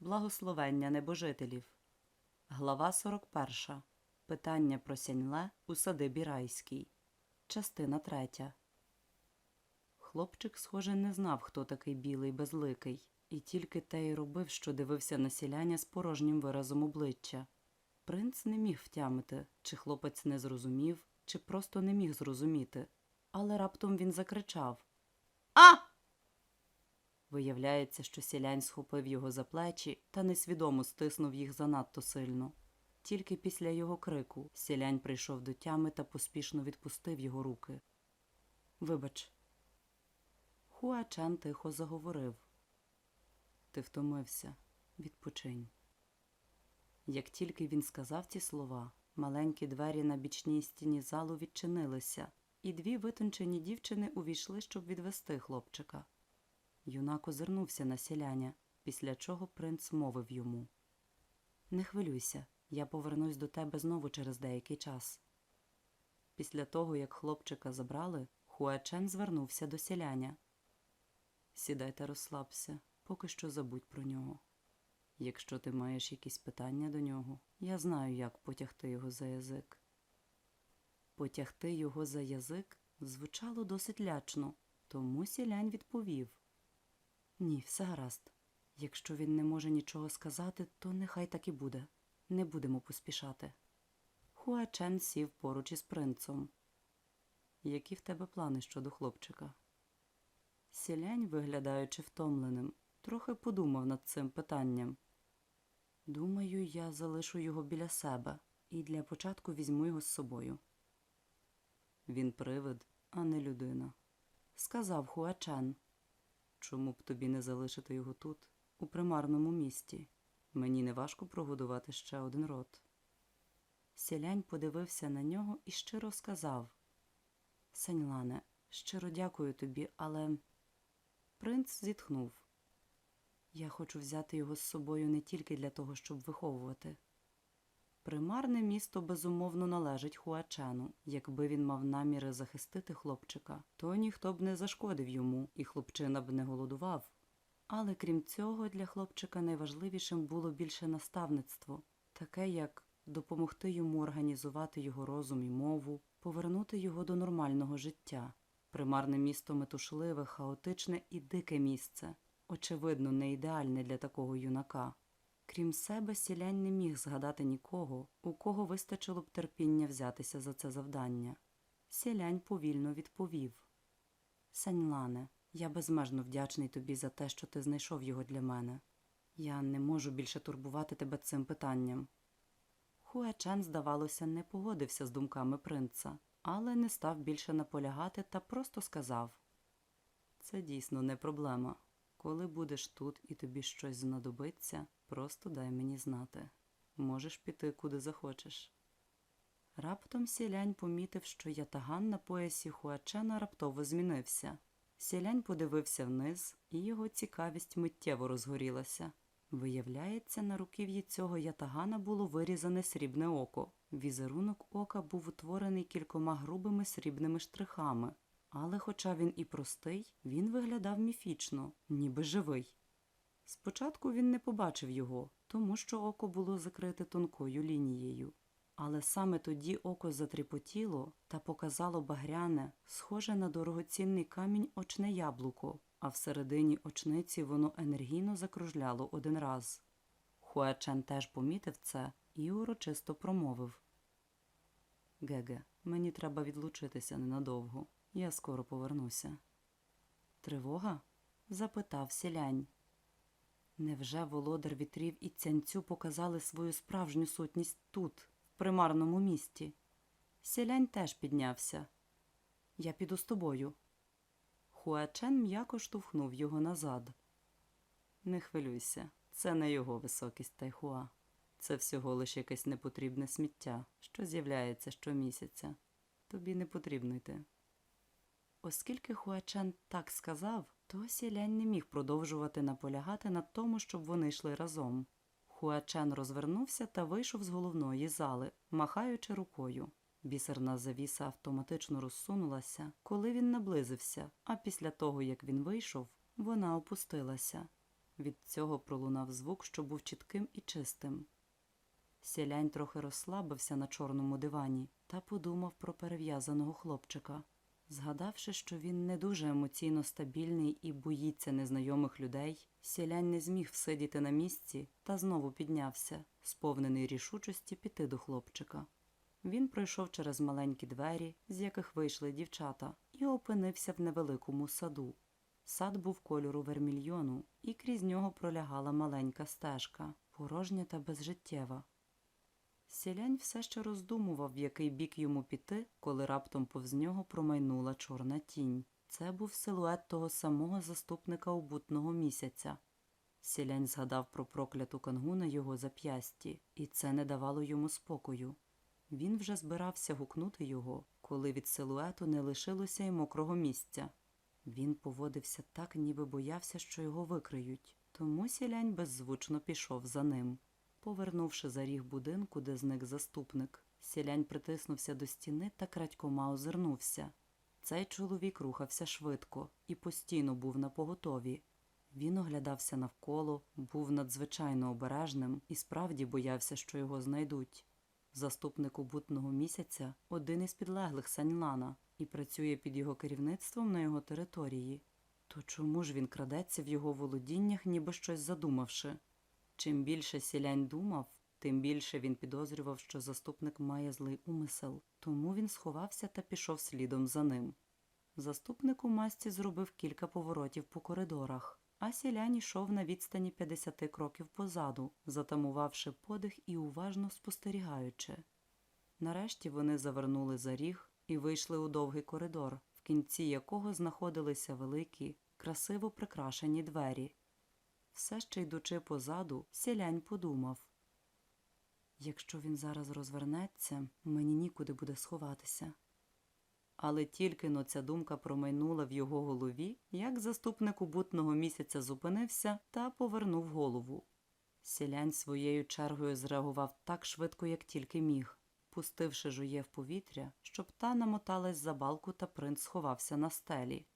Благословення небожителів. Глава 41. Питання про сяньле у садибі райській. Частина 3. Хлопчик, схоже, не знав, хто такий білий безликий, і тільки те й робив, що дивився на сіляння з порожнім виразом обличчя. Принц не міг втямити, чи хлопець не зрозумів, чи просто не міг зрозуміти. Але раптом він закричав! Виявляється, що сілянь схопив його за плечі та несвідомо стиснув їх занадто сильно. Тільки після його крику сілянь прийшов до тями та поспішно відпустив його руки. Вибач. Хуа Чен тихо заговорив. Ти втомився. Відпочинь. Як тільки він сказав ці слова, маленькі двері на бічній стіні залу відчинилися, і дві витончені дівчини увійшли, щоб відвести хлопчика. Юнак озирнувся на сіляня, після чого принц мовив йому Не хвилюйся, я повернусь до тебе знову через деякий час. Після того, як хлопчика забрали, Хуачен звернувся до сіляня. Сідай та розслабся, поки що забудь про нього. Якщо ти маєш якісь питання до нього, я знаю, як потягти його за язик. Потягти його за язик звучало досить лячно, тому сілянь відповів Ні, все гаразд. Якщо він не може нічого сказати, то нехай так і буде. Не будемо поспішати. Хуачен сів поруч із принцем. Які в тебе плани щодо хлопчика? Сілянь, виглядаючи втомленим, трохи подумав над цим питанням. Думаю, я залишу його біля себе і для початку візьму його з собою. Він привид, а не людина, сказав Хуачен. Чому б тобі не залишити його тут, у примарному місті? Мені не важко прогодувати ще один рот. Сілянь подивився на нього і щиро сказав Сеньлане, щиро дякую тобі, але. Принц зітхнув. Я хочу взяти його з собою не тільки для того, щоб виховувати. Примарне місто безумовно належить Хуачену. Якби він мав наміри захистити хлопчика, то ніхто б не зашкодив йому, і хлопчина б не голодував. Але крім цього, для хлопчика найважливішим було більше наставництво, таке як допомогти йому організувати його розум і мову, повернути його до нормального життя. Примарне місто метушливе, хаотичне і дике місце, очевидно, не ідеальне для такого юнака. Крім себе, сілянь не міг згадати нікого, у кого вистачило б терпіння взятися за це завдання. Сілянь повільно відповів Сеньлане, я безмежно вдячний тобі за те, що ти знайшов його для мене. Я не можу більше турбувати тебе цим питанням. Хуачен, здавалося, не погодився з думками принца, але не став більше наполягати та просто сказав Це дійсно не проблема. Коли будеш тут і тобі щось знадобиться, просто дай мені знати. Можеш піти куди захочеш. Раптом сілянь помітив, що ятаган на поясі Хуачена раптово змінився. Сілянь подивився вниз, і його цікавість миттєво розгорілася. Виявляється, на руків'ї цього ятагана було вирізане срібне око. Візерунок ока був утворений кількома грубими срібними штрихами, але, хоча він і простий, він виглядав міфічно, ніби живий. Спочатку він не побачив його, тому що око було закрите тонкою лінією. Але саме тоді око затріпотіло та показало багряне, схоже на дорогоцінний камінь очне яблуко, а всередині очниці воно енергійно закружляло один раз. Хуачен теж помітив це і урочисто промовив Геге, мені треба відлучитися ненадовго. Я скоро повернуся. Тривога? запитав сілянь. Невже володар вітрів і цянцю показали свою справжню сутність тут, в примарному місті? Сілянь теж піднявся. Я піду з тобою. Хуачен м'яко штовхнув його назад. Не хвилюйся, це не його високість Тайхуа. Це всього лише якесь непотрібне сміття, що з'являється щомісяця. Тобі не потрібно йти. Оскільки Хуачен так сказав, то сілянь не міг продовжувати наполягати на тому, щоб вони йшли разом. Хуачен розвернувся та вийшов з головної зали, махаючи рукою. Бісерна завіса автоматично розсунулася, коли він наблизився, а після того, як він вийшов, вона опустилася. Від цього пролунав звук, що був чітким і чистим. Сілянь трохи розслабився на чорному дивані та подумав про перев'язаного хлопчика. Згадавши, що він не дуже емоційно стабільний і боїться незнайомих людей, сілянь не зміг всидіти на місці та знову піднявся, сповнений рішучості піти до хлопчика. Він пройшов через маленькі двері, з яких вийшли дівчата, і опинився в невеликому саду. Сад був кольору вермільйону, і крізь нього пролягала маленька стежка, порожня та безжиттєва. Сілянь все ще роздумував, в який бік йому піти, коли раптом повз нього промайнула чорна тінь. Це був силует того самого заступника убутного місяця. Сілянь згадав про прокляту кангу на його зап'ясті, і це не давало йому спокою. Він вже збирався гукнути його, коли від силуету не лишилося й мокрого місця. Він поводився так, ніби боявся, що його викриють, тому сілянь беззвучно пішов за ним. Повернувши за ріг будинку, де зник заступник, сілянь притиснувся до стіни та крадькома озирнувся. Цей чоловік рухався швидко і постійно був на поготові. Він оглядався навколо, був надзвичайно обережним і справді боявся, що його знайдуть. Заступник убутного місяця один із підлеглих Саньлана і працює під його керівництвом на його території. То чому ж він крадеться в його володіннях, ніби щось задумавши? Чим більше сілянь думав, тим більше він підозрював, що заступник має злий умисел, тому він сховався та пішов слідом за ним. Заступник у масці зробив кілька поворотів по коридорах, а сілянь йшов на відстані 50 кроків позаду, затамувавши подих і уважно спостерігаючи. Нарешті вони завернули за ріг і вийшли у довгий коридор, в кінці якого знаходилися великі, красиво прикрашені двері. Все ще йдучи позаду, сілянь подумав. Якщо він зараз розвернеться, мені нікуди буде сховатися. Але тільки но ця думка промайнула в його голові, як заступник убутного місяця зупинився та повернув голову. Сілянь своєю чергою зреагував так швидко, як тільки міг, пустивши жує в повітря, щоб та намоталась за балку та принц сховався на стелі.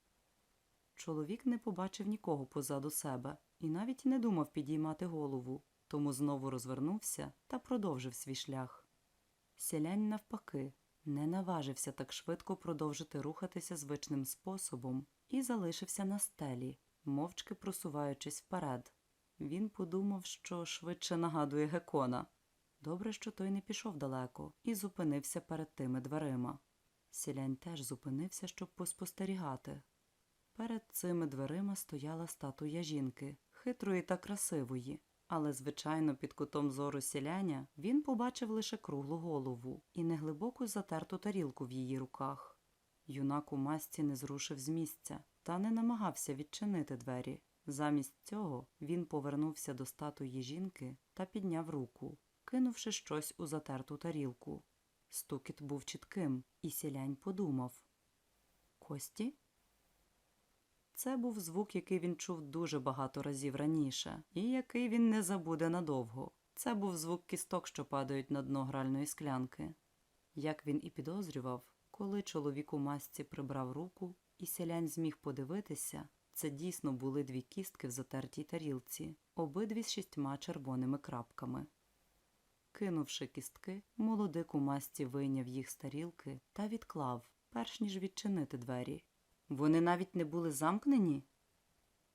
Чоловік не побачив нікого позаду себе і навіть не думав підіймати голову, тому знову розвернувся та продовжив свій шлях. Сілянь, навпаки, не наважився так швидко продовжити рухатися звичним способом і залишився на стелі, мовчки просуваючись вперед. Він подумав, що швидше нагадує гекона. Добре, що той не пішов далеко і зупинився перед тими дверима. Сілянь теж зупинився, щоб поспостерігати. Перед цими дверима стояла статуя жінки, хитрої та красивої, але, звичайно, під кутом зору сіляня він побачив лише круглу голову і неглибоку затерту тарілку в її руках. Юнак у масці не зрушив з місця та не намагався відчинити двері. Замість цього він повернувся до статуї жінки та підняв руку, кинувши щось у затерту тарілку. Стукіт був чітким, і сілянь подумав Кості? Це був звук, який він чув дуже багато разів раніше, і який він не забуде надовго. Це був звук кісток, що падають на дно гральної склянки. Як він і підозрював, коли чоловік у масці прибрав руку, і селянь зміг подивитися, це дійсно були дві кістки в затертій тарілці, обидві з шістьма червоними крапками. Кинувши кістки, молодик у масці вийняв їх з тарілки та відклав, перш ніж відчинити двері. Вони навіть не були замкнені.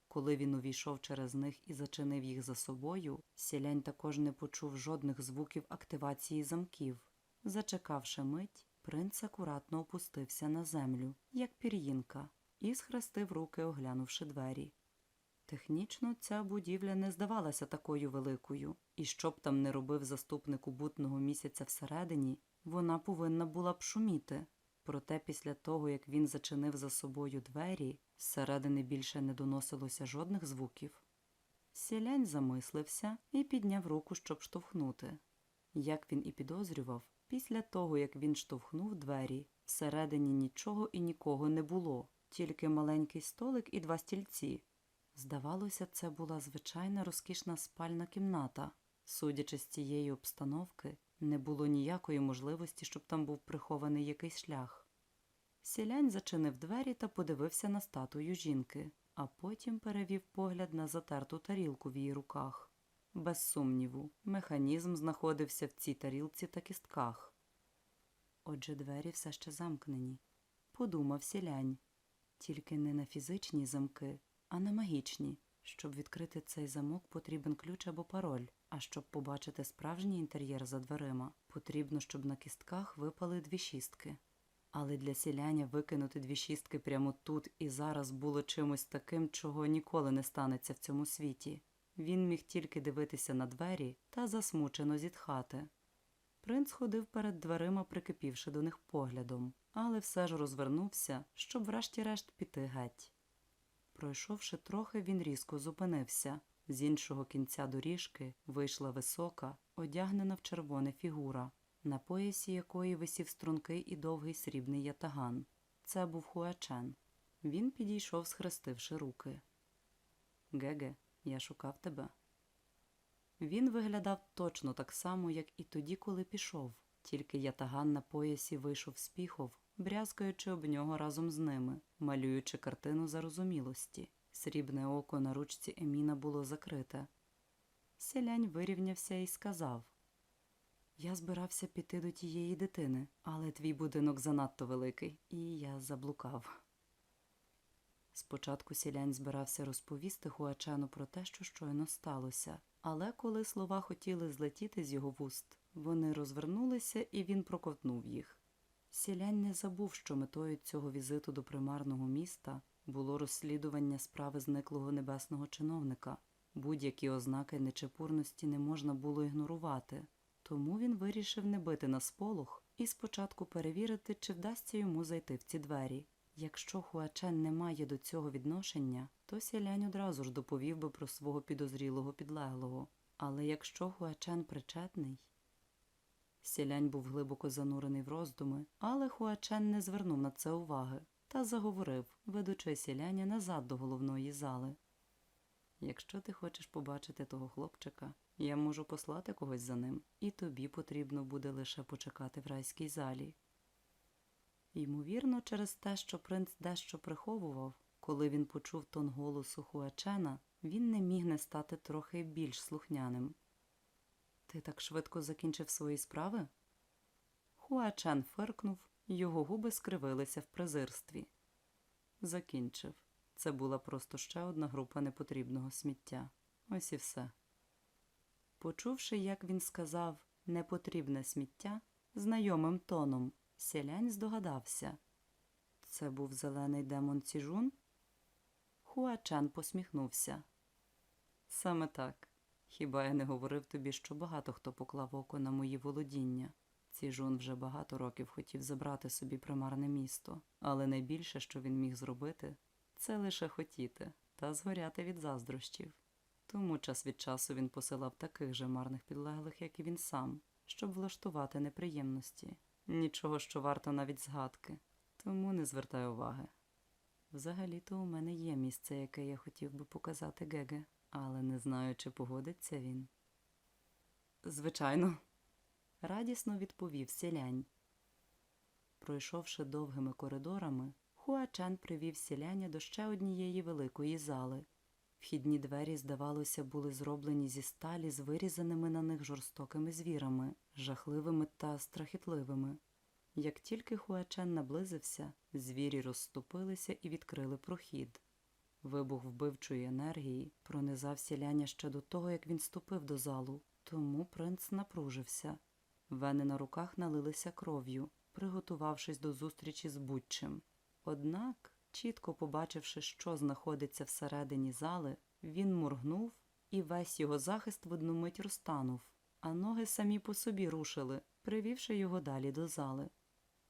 Коли він увійшов через них і зачинив їх за собою, сілянь також не почув жодних звуків активації замків. Зачекавши мить, принц акуратно опустився на землю, як пір'їнка, і схрестив руки, оглянувши двері. Технічно ця будівля не здавалася такою великою, і що б там не робив заступник убутного місяця всередині, вона повинна була б шуміти. Проте після того, як він зачинив за собою двері, зсередини більше не доносилося жодних звуків. Сілянь замислився і підняв руку, щоб штовхнути. Як він і підозрював, після того, як він штовхнув двері, всередині нічого і нікого не було, тільки маленький столик і два стільці. Здавалося, це була звичайна розкішна спальна кімната. Судячи з цієї обстановки, не було ніякої можливості, щоб там був прихований якийсь шлях. Сілянь зачинив двері та подивився на статую жінки. а потім перевів погляд на затерту тарілку в її руках. Без сумніву, механізм знаходився в цій тарілці та кістках. Отже, двері все ще замкнені. Подумав сілянь. Тільки не на фізичні замки, а на магічні. Щоб відкрити цей замок, потрібен ключ або пароль. А щоб побачити справжній інтер'єр за дверима, потрібно, щоб на кістках випали дві шістки. Але для сіляня викинути дві шістки прямо тут і зараз було чимось таким, чого ніколи не станеться в цьому світі. Він міг тільки дивитися на двері та засмучено зітхати. Принц ходив перед дверима, прикипівши до них поглядом, але все ж розвернувся, щоб врешті-решт піти геть. Пройшовши трохи, він різко зупинився. З іншого кінця доріжки вийшла висока, одягнена в червоне фігура, на поясі якої висів стрункий і довгий срібний ятаган. Це був Хуачен. Він підійшов, схрестивши руки. Геге, я шукав тебе. Він виглядав точно так само, як і тоді, коли пішов, тільки ятаган на поясі вийшов з піхов, брязкаючи об нього разом з ними, малюючи картину зарозумілості. Срібне око на ручці Еміна було закрите. Селянь вирівнявся і сказав Я збирався піти до тієї дитини, але твій будинок занадто великий, і я заблукав. Спочатку сілянь збирався розповісти Хуачену про те, що щойно сталося, але коли слова хотіли злетіти з його вуст, вони розвернулися і він проковтнув їх. Сілянь не забув, що метою цього візиту до примарного міста було розслідування справи зниклого небесного чиновника. Будь-які ознаки нечепурності не можна було ігнорувати, тому він вирішив не бити на сполох і спочатку перевірити, чи вдасться йому зайти в ці двері. Якщо Хуачен не має до цього відношення, то сілянь одразу ж доповів би про свого підозрілого підлеглого. Але якщо Хуачен причетний. Сілянь був глибоко занурений в роздуми, але Хуачен не звернув на це уваги та заговорив, ведучи сіляня назад до головної зали. Якщо ти хочеш побачити того хлопчика, я можу послати когось за ним, і тобі потрібно буде лише почекати в райській залі. Ймовірно, через те, що принц дещо приховував, коли він почув тон голосу Хуачена, він не міг не стати трохи більш слухняним. Ти так швидко закінчив свої справи? Хуачен фиркнув, його губи скривилися в презирстві. Закінчив. Це була просто ще одна група непотрібного сміття. Ось і все. Почувши, як він сказав непотрібне сміття, знайомим тоном, селянь здогадався. Це був зелений демон Ціжун? Хуачен посміхнувся. Саме так. Хіба я не говорив тобі, що багато хто поклав око на мої володіння? Ціжун вже багато років хотів забрати собі примарне місто, але найбільше, що він міг зробити, це лише хотіти та згоряти від заздрощів. Тому час від часу він посилав таких же марних підлеглих, як і він сам, щоб влаштувати неприємності. Нічого, що варто навіть згадки, тому не звертай уваги. Взагалі-то у мене є місце, яке я хотів би показати Геге, але не знаю, чи погодиться він. Звичайно, радісно відповів сілянь. Пройшовши довгими коридорами, Хуачен привів сіляня до ще однієї великої зали. Вхідні двері, здавалося, були зроблені зі сталі з вирізаними на них жорстокими звірами, жахливими та страхітливими. Як тільки Хуачен наблизився, звірі розступилися і відкрили прохід. Вибух вбивчої енергії пронизав сіляння ще до того, як він ступив до залу, тому принц напружився. Вени на руках налилися кров'ю, приготувавшись до зустрічі з будь-чим. Однак, чітко побачивши, що знаходиться всередині зали, він моргнув, і весь його захист в одну мить розтанув, а ноги самі по собі рушили, привівши його далі до зали.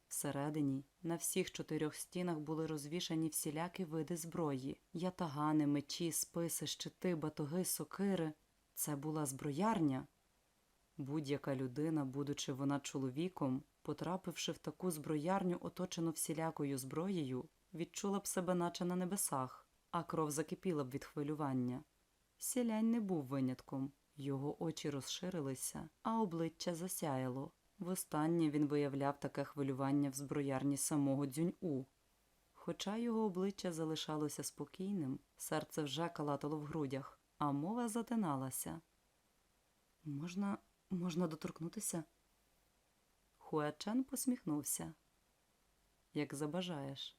Всередині на всіх чотирьох стінах були розвішані всілякі види зброї ятагани, мечі, списи, щити, батоги, сокири. Це була зброярня. Будь-яка людина, будучи вона чоловіком, потрапивши в таку зброярню, оточену всілякою зброєю, відчула б себе наче на небесах, а кров закипіла б від хвилювання. Сілянь не був винятком, його очі розширилися, а обличчя засяяло. Востаннє він виявляв таке хвилювання в зброярні самого дзюнь-у. Хоча його обличчя залишалося спокійним, серце вже калатало в грудях, а мова затиналася. Можна, можна доторкнутися? Хуачен посміхнувся. Як забажаєш.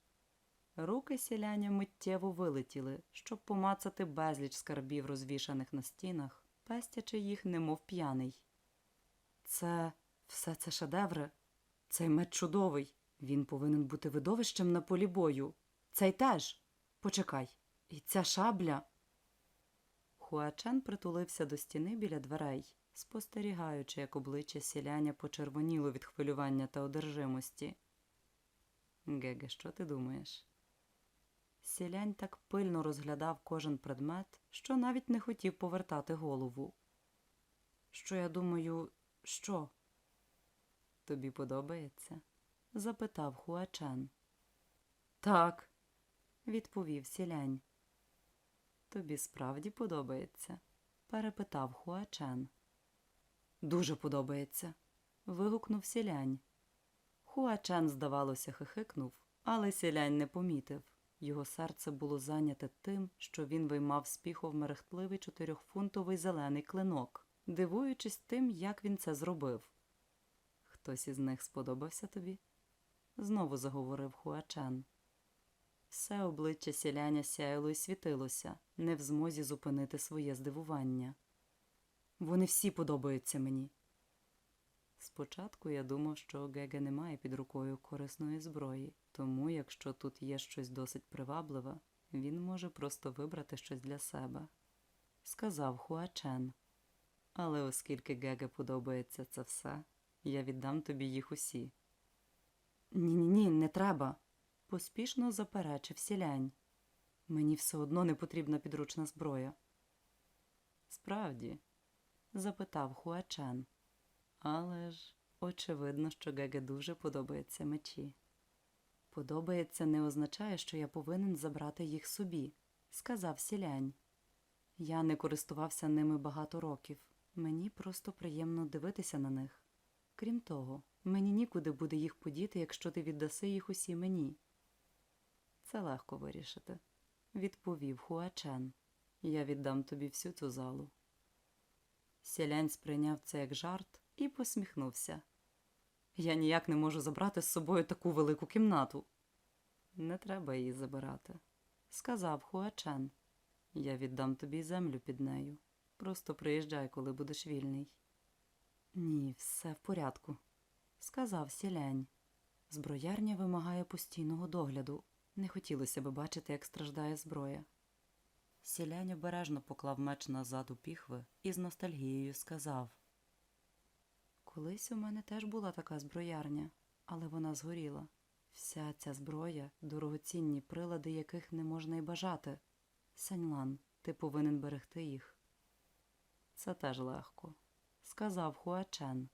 Руки сіляня миттєво вилетіли, щоб помацати безліч скарбів, розвішаних на стінах, пестячи їх, немов п'яний. Це все це шедеври. Цей меч чудовий. Він повинен бути видовищем на полі бою. Цей теж. Почекай. І ця шабля. Хуачен притулився до стіни біля дверей, спостерігаючи, як обличчя сіляня почервоніло від хвилювання та одержимості. Геге, що ти думаєш? Сілянь так пильно розглядав кожен предмет, що навіть не хотів повертати голову. Що я думаю, що? Тобі подобається? запитав Хуачен. Так, відповів сілянь. Тобі справді подобається? перепитав Хуачен. Дуже подобається. вигукнув сілянь. Хуачен, здавалося, хихикнув, але сілянь не помітив. Його серце було зайняте тим, що він виймав з піхов мерехтливий чотирьохфунтовий зелений клинок, дивуючись тим, як він це зробив. Хтось із них сподобався тобі? знову заговорив Хуачен. Все обличчя сіляня сяяло і світилося, не в змозі зупинити своє здивування. Вони всі подобаються мені. Спочатку я думав, що Геге не має під рукою корисної зброї, тому, якщо тут є щось досить привабливе, він може просто вибрати щось для себе, сказав Хуачен. Але оскільки Геге подобається це все, я віддам тобі їх усі. Ні, ні, ні, не треба, поспішно заперечив сілянь. Мені все одно не потрібна підручна зброя. Справді, запитав Хуачен. Але ж очевидно, що Геге дуже подобаються мечі. Подобається не означає, що я повинен забрати їх собі, сказав сілянь. Я не користувався ними багато років. Мені просто приємно дивитися на них. Крім того, мені нікуди буде їх подіти, якщо ти віддаси їх усі мені. Це легко вирішити, відповів Хуачен. Я віддам тобі всю цю залу. Сілянь сприйняв це як жарт і посміхнувся. Я ніяк не можу забрати з собою таку велику кімнату. Не треба її забирати, сказав Хуачен. Я віддам тобі землю під нею. Просто приїжджай, коли будеш вільний. Ні, все в порядку, сказав сілянь. Зброярня вимагає постійного догляду. Не хотілося би бачити, як страждає зброя. Сілянь обережно поклав меч назад у піхви і з ностальгією сказав Колись у мене теж була така зброярня, але вона згоріла. Вся ця зброя, дорогоцінні прилади, яких не можна й бажати. Саньлан, ти повинен берегти їх. Це теж легко, сказав Хуачен.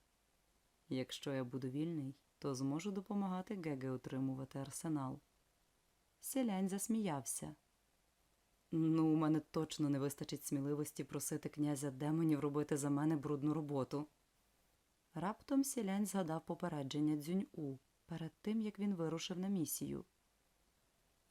Якщо я буду вільний, то зможу допомагати Геге утримувати арсенал. Селянь засміявся. Ну, у мене точно не вистачить сміливості просити князя демонів робити за мене брудну роботу. Раптом сілянь згадав попередження дзюнь-у перед тим, як він вирушив на місію.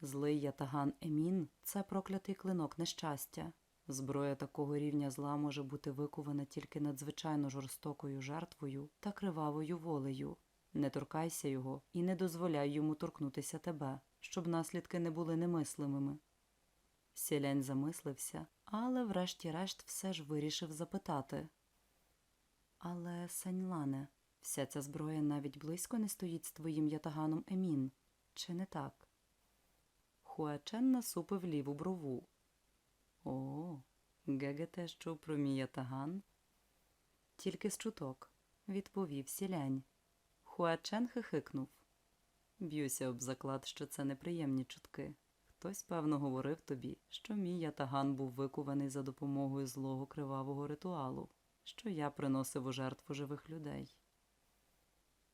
Злий ятаган Емін це проклятий клинок нещастя. Зброя такого рівня зла може бути викувана тільки надзвичайно жорстокою жертвою та кривавою волею. Не торкайся його і не дозволяй йому торкнутися тебе, щоб наслідки не були немислимими. Сілянь замислився, але врешті-решт все ж вирішив запитати. Але, Саньлане, вся ця зброя навіть близько не стоїть з твоїм ятаганом Емін, чи не так? Хуачен насупив ліву брову. О, Геге теж чув про мій ятаган? Тільки з чуток, відповів сілянь. Хуачен хихикнув. Б'юся об заклад, що це неприємні чутки. Хтось, певно, говорив тобі, що мій ятаган був викуваний за допомогою злого кривавого ритуалу, що я приносив у жертву живих людей.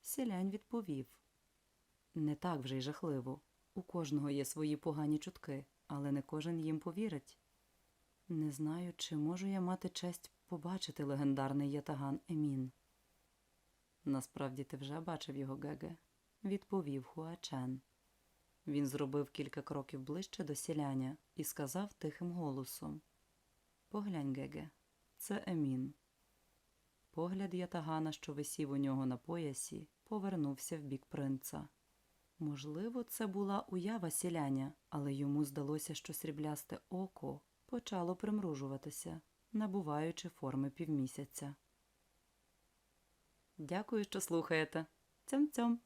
Сілянь відповів не так вже й жахливо. У кожного є свої погані чутки, але не кожен їм повірить. Не знаю, чи можу я мати честь побачити легендарний ятаган Емін. Насправді ти вже бачив його Геге, відповів Хуачен. Він зробив кілька кроків ближче до сіляня і сказав тихим голосом Поглянь, Геге, це Емін. Погляд ятагана, що висів у нього на поясі, повернувся в бік принца. Можливо, це була уява сіляня, але йому здалося, що сріблясте око почало примружуватися, набуваючи форми півмісяця. Дякую, що слухаєте. Цьом-цьом.